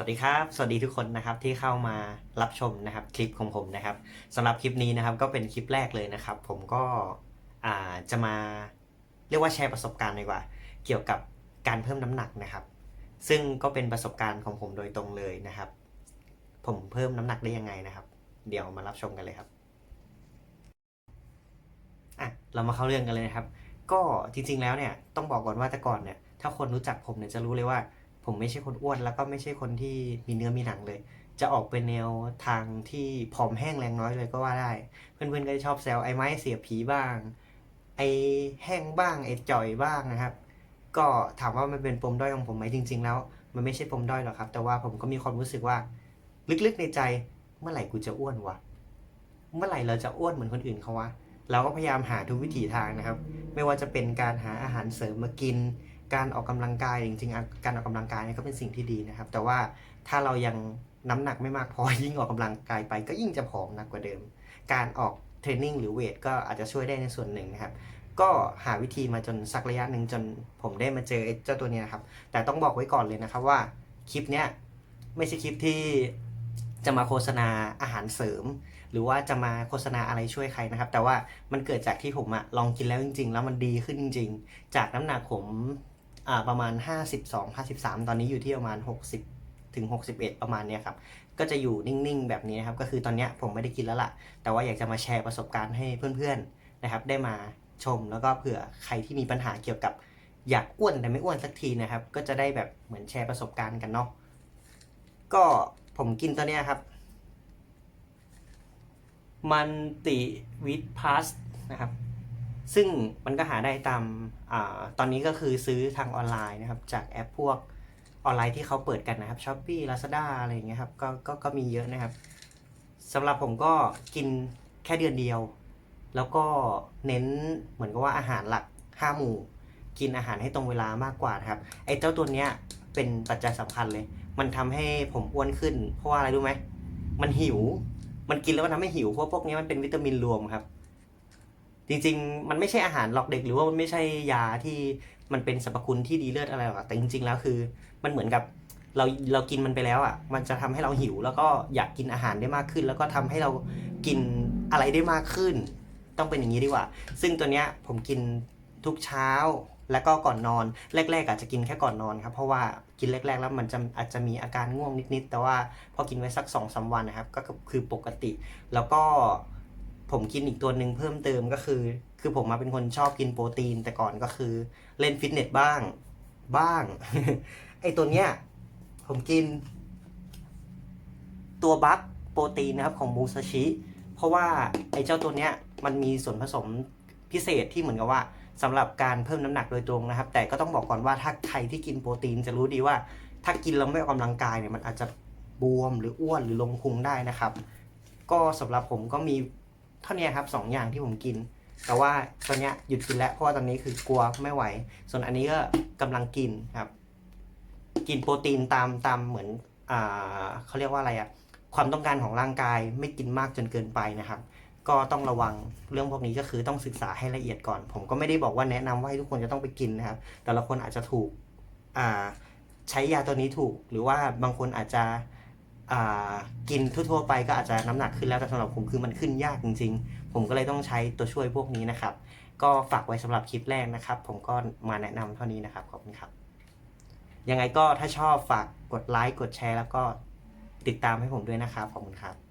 สวัสดีครับ สวัสดีทุกคนนะครับที่เข้ามารับชมนะครับคลิปของผมนะครับสำหรับคลิปนี้นะครับก็เป็นคลิปแรกเลยนะครับ ผมก็จะมาเรียกว่าแชร์ประสบการณ์ดีกว่า เกี่ยวกับการเพิ่มน้ำหนักนะครับ ซึ่งก็เป็นประสบการณ์ของผมโดยตรงเลยนะครับ ผมเพิ่มน้ำหนักได้ยังไงนะครับ เดี๋ยวมารับชมกันเลยครับอะเรามาเข้าเรื่องกันเลยนะครับ ก็จริงๆแล้วเนี่ยต้องบอกก่อนว่าแต่ก่อนเนี่ยถ้าคนรู้จักผมเนี่ยจะรู้เลยว่า ผมไม่ใช่คนอ้วน แล้วก็ไม่ใช่คนที่มีเนื้อมีหนังเลย จะออกเป็นแนวทางที่ผอมแห้งแรงน้อยเลยก็ว่าได้ เพื่อนๆก็จะชอบแซวไอ้ไม้เสียผีบ้าง ไอ้แห้งบ้างไอ้จ่อยบ้างนะครับ ก็ถามว่ามันเป็นปมด้อยของผมไหมจริง ๆ แล้ว มันไม่ใช่ปมด้อยหรอกครับ แต่ว่าผมก็มีความรู้สึกว่า ลึกๆในใจเมื่อไหร่กูจะอ้วนวะเมื่อไหร่เราจะอ้วนเหมือนคนอื่นเขาวะเราก็พยายามหาทุกวิถีทางนะครับ ไม่ว่าจะเป็นการหาอาหารเสริมมากิน การออกกำลังกายจริงๆการออกกำลังกายเนี่ยก็เป็นสิ่งที่ดีนะครับ แต่ว่าถ้าเรายังน้ำหนักไม่มากพอยิ่งออกกำลังกายไป ก็ยิ่งจะผอมหนักกว่าเดิม การออกเทรนนิ่งหรือเวทก็อาจจะช่วยได้ในส่วนหนึ่งนะครับ ก็หาวิธีมาจนสักระยะหนึ่งจนผมได้มาเจอเจ้าตัวนี้นะครับ แต่ต้องบอกไว้ก่อนเลยนะครับว่าคลิปเนี้ยไม่ใช่คลิปที่จะมาโฆษณาอาหารเสริม หรือว่าจะมาโฆษณาอะไรช่วยใครนะครับ แต่ว่ามันเกิดจากที่ผมอะลองกินแล้วจริง ๆ แล้วมันดีขึ้นจริง ๆ จากน้ำหนักผม อ่าประมาณ 52 53 ตอนนี้อยู่ที่ประมาณ 60 ถึง 61 ประมาณเนี้ยครับ ก็จะอยู่นิ่งๆ แบบนี้นะครับ ก็คือตอนเนี้ยผมไม่ได้กินแล้วล่ะ แต่ว่าอยากจะมาแชร์ประสบการณ์ให้เพื่อนๆนะครับ ได้มาชมแล้วก็เผื่อใครที่มีปัญหาเกี่ยวกับอยากอ้วนแต่ไม่อ้วนสักทีนะครับ ก็จะได้แบบเหมือนแชร์ประสบการณ์กันเนาะก็ผมกินตัวเนี้ยครับมันติวิทพาสนะครับ ซึ่งมันก็หาได้ตามอตอนนี้ก็คือซื้อทางออนไลน์นะครับ จากแอปพวกออนไลน์ที่เขาเปิดกันนะครับช้อปปี้ลาซาด้าอะไรอย่างเงี้ยครับก็ก็ก็มีเยอะนะครับสำหรับผมก็กินแค่เดือนเดียว แล้วก็เน้นเหมือนกับว่าอาหารหลักห้าหมู่ กินอาหารให้ตรงเวลามากกว่านะครับไอ้เจ้าตัวเนี้ยเป็นปัจจัยสำคัญเลย มันทำให้ผมอ้วนขึ้น เพราะว่าอะไรรู้ไหมมันหิว มันกินแล้วมันทำให้หิวเพราะพวกนี้มันเป็นวิตามินรวมครับ จริง ๆ มันไม่ใช่อาหารหลอกเด็ก หรือว่ามันไม่ใช่ยาที่มันเป็นสรรพคุณที่ดีเลิศอะไรหรอกแต่จริง ๆ แล้วคือ มันเหมือนกับเราเรากินมันไปแล้วอะ มันจะทำให้เราหิว แล้วก็อยากกินอาหารได้มากขึ้น แล้วก็ทำให้เรากินอะไรได้มากขึ้น ต้องเป็นอย่างนี้ดีกว่า ซึ่งตัวเนี้ยผมกินทุกเช้าแล้วก็ก่อนนอนแรก ๆ อาจจะกินแค่ก่อนนอนครับเพราะว่ากินแรก ๆ แล้วมันจะอาจจะมีอาการง่วงนิดๆแต่ว่าพอกินไว้สักสองสาวันนะครับ ก็คือปกติ แล้วก็ ผมกินอีกตัวหนึ่งเพิ่มเติมก็คือ คือผมมาเป็นคนชอบกินโปรตีน แต่ก่อนก็คือเล่นฟิตเนสบ้าง บ้าง ไอตัวเนี้ย ผมกิน ตัวบัคโปรตีนนะครับของมูซาชิ เพราะว่าไอ้เจ้าตัวเนี้ย มันมีส่วนผสมพิเศษที่เหมือนกับว่าสำหรับการเพิ่มน้ำหนักโดยตรงนะครับ แต่ก็ต้องบอกก่อนว่าถ้าใครที่กินโปรตีนจะรู้ดีว่า ถ้ากินแล้วไม่ออกกำลังกายเนี่ยมันอาจจะบวมหรืออ้วนหรือลงพุงได้นะครับ ก็สำหรับผมก็มี เท่านี้ครับสองอย่างที่ผมกิน แต่ว่าตอนนี้หยุดกินแล้วเพราะว่าตอนนี้คือกลัวไม่ไหว ส่วนอันนี้ก็กำลังกินครับ กินโปรตีนตามตามเหมือนอ่าเขาเรียกว่าอะไรอะความต้องการของร่างกายไม่กินมากจนเกินไปนะครับ ก็ต้องระวังเรื่องพวกนี้ก็คือต้องศึกษาให้ละเอียดก่อน ผมก็ไม่ได้บอกว่าแนะนำว่าให้ทุกคนจะต้องไปกินนะครับ แต่ละคนอาจจะถูกอ่าใช้ยาตัวนี้ถูก หรือว่าบางคนอาจจะ กินทั่วๆไปก็อาจจะน้ำหนักขึ้นแล้วแต่สำหรับผมคือมันขึ้นยากจริง ๆ ผมก็เลยต้องใช้ตัวช่วยพวกนี้นะครับ ก็ฝากไว้สำหรับคลิปแรกนะครับ ผมก็มาแนะนำเท่านี้นะครับขอบคุณครับ ยังไงก็ถ้าชอบฝากกดไลค์กดแชร์ แล้วก็ติดตามให้ผมด้วยนะครับขอบคุณครับ